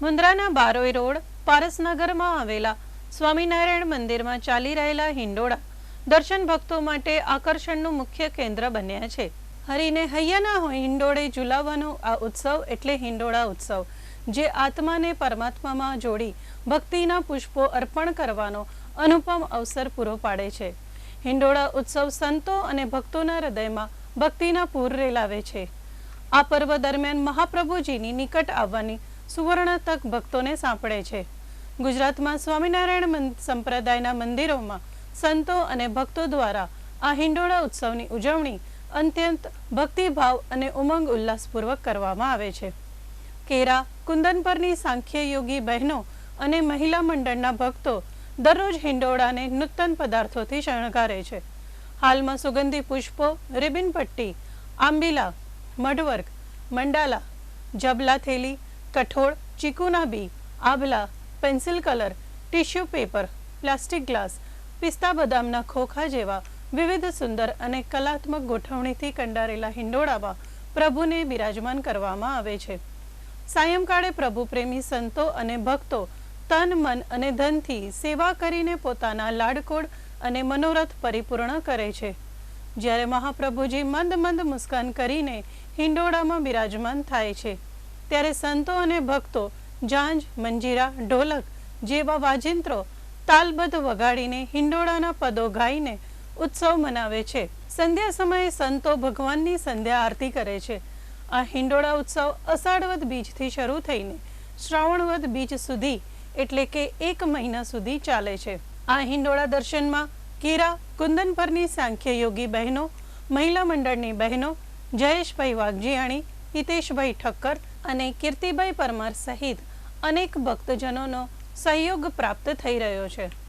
મુન્દ્રાના Baroi road પારસનગરમાં આવેલા સ્વામિનારાયણ મંદિરમાં ચાલી રહેલા હિંડોળા દર્શન ભક્તો માટે આકર્ષણનું મુખ્ય કેન્દ્ર બન્યા છે. હરીને હૈયાના હોય હિંડોળે ઝુલાવવાનો આ ઉત્સવ એટલે હિંડોળા ઉત્સવ, જે આત્માને પરમાત્મામાં જોડી ભક્તિના પુષ્પો અર્પણ કરવાનો અનુપમ અવસર પૂરો પાડે છે. હિંડોળા ઉત્સવ સંતો અને ભક્તોના હૃદયમાં ભક્તિના પૂર રેલાવે છે. આ પર્વ દરમિયાન મહાપ્રભુજીની નિકટ આવવાની સુવર્ણ તક ભક્તોને સાંપડે છે. ગુજરાતમાં સ્વામિનારાયણ સંપ્રદાયના મંદિરોમાં સંતો અને ભક્તો દ્વારા આ હિંડોળા ઉત્સવની ઉજવણી અત્યંત ભક્તિભાવ અને ઉમંગ ઉલ્લાસપૂર્વક કરવામાં આવે છે. કેરા કુંદન પરની સાંખ્ય યોગી બહેનો અને મહિલા મંડળના ભક્તો દરરોજ હિંડોળાને નૂતન પદાર્થોથી શણગારે છે. હાલમાં સુગંધી પુષ્પો રિબિન પટ્ટી આંબીલા, મઢવર્ક, મંડાલા, જબલા થેલી કઠોળ, ચીકુના બી, આભલા, pencil colour, tissue paper, plastic glass, પિસ્તા બદામના ખોખા જેવા વિવિધ સુંદર અને કલાત્મક ગોઠવણીથી કંડારેલા હિંડોળામાં પ્રભુને બિરાજમાન કરવામાં આવે છે. સાયંકાળે પ્રભુ પ્રેમી સંતો અને ભક્તો તન, મન અને ધનથી સેવા કરીને પોતાના લાડકોડ અને મનોરથ પરિપૂર્ણ કરે છે. જ્યારે મહાપ્રભુજી મંદ મંદ મુસ્કાન કરીને હિંડોળામાં બિરાજમાન થાય છે ત્યારે સંતો અને ભક્તો, જાંજ, મંજીરા, ઢોલક જેવા વાજિંત્રો તાલબદ્ધ વગાડીને હિંડોળાના પદો ગાઈને ઉત્સવ મનાવે છે. સંધ્યા સમયે સંતો ભગવાનની સંધ્યા આરતી કરે છે. આ હિંડોળા ઉત્સવ અષાઢવદ બીજથી શરૂ થઈને શ્રાવણવદ બીજ સુધી એટલે કે એક મહિના સુધી ચાલે છે. આ હિંડોળા દર્શનમાં કીરા કુંદન પરની સાંખ્ય યોગી બહેનો, મહિલા મંડળની બહેનો, જયેશભાઈ વાઘજીયાણી હિતેશભાઈ ઠક્કર અને કીર્તિભાઈ પરમાર સહિત અનેક ભક્તજનોનો સહયોગ પ્રાપ્ત થઈ રહ્યો છે.